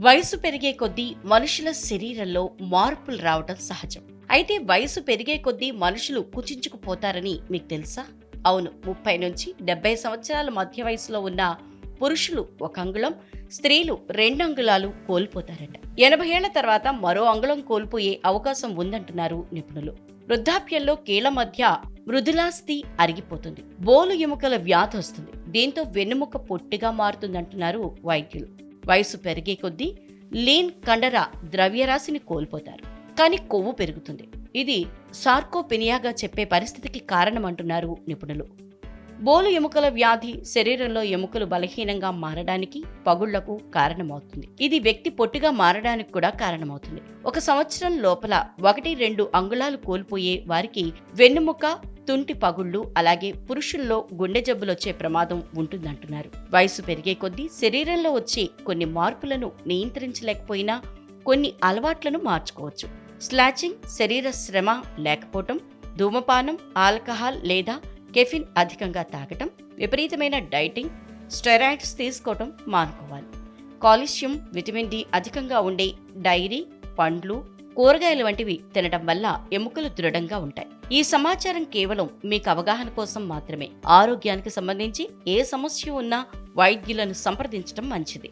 వయసు పెరిగే కొద్దీ మనుషుల శరీరంలో మార్పులు రావటం సహజం. అయితే వయసు పెరిగే కొద్దీ మనుషులు కుచించుకుపోతారని మీకు తెలుసా? అవును ముప్పై నుంచి డెబ్బై సంవత్సరాల మధ్య వయసులో ఉన్న పురుషులు ఒక అంగుళం స్త్రీలు రెండు అంగుళాలు కోల్పోతారట. ఎనభై ఏళ్ళ తర్వాత మరో అంగుళం కోల్పోయే అవకాశం ఉందంటున్నారు నిపుణులు. వృద్ధాప్యంలో కీళ్ళ మధ్య మృదులాస్థి అరిగిపోతుంది. బోలు ఎముకల వ్యాధి వస్తుంది. దీంతో వెన్నుముక పొట్టిగా మారుతుందంటున్నారు వైద్యులు. వయసు పెరిగే కొద్దీ లీన్ కండర ద్రవ్యరాశిని కోల్పోతారు. కానీ కొవ్వు పెరుగుతుంది. ఇది సార్కోపెనియాగా చెప్పే పరిస్థితికి కారణమంటున్నారు నిపుణులు. బోలు ఎముకల వ్యాధి శరీరంలో ఎముకలు బలహీనంగా మారడానికి పగుళ్ళకు కారణమవుతుంది. ఇది వ్యక్తి పొట్టిగా మారడానికి కూడా కారణమవుతుంది. ఒక సంవత్సరం లోపల ఒకటి రెండు అంగుళాలు కోల్పోయే వారికి వెన్నుముక తుంటి పగుళ్ళు అలాగే పురుషుల్లో గుండె జబ్బులొచ్చే ప్రమాదం ఉంటుందంటున్నారు. వయసు పెరిగే కొద్దీ శరీరంలో వచ్చే కొన్ని మార్పులను నియంత్రించలేకపోయినా కొన్ని అలవాట్లను మార్చుకోవచ్చు. స్లాచింగ్ శరీర శ్రమ లేకపోవటం ధూమపానం ఆల్కహాల్ లేదా కెఫిన్ అధికంగా తాగటం విపరీతమైన డైటింగ్ స్టెరాయిడ్స్ తీసుకోవటం మానుకోవాలి. కాల్షియం విటమిన్ డి అధికంగా ఉండే డైరీ పండ్లు కూరగాయలు వంటివి తినడం వల్ల ఎముకలు దృఢంగా ఉంటాయి. ఈ సమాచారం కేవలం మీకు అవగాహన కోసం మాత్రమే. ఆరోగ్యానికి సంబంధించి ఏ సమస్య ఉన్నా వైద్యులను సంప్రదించడం మంచిది.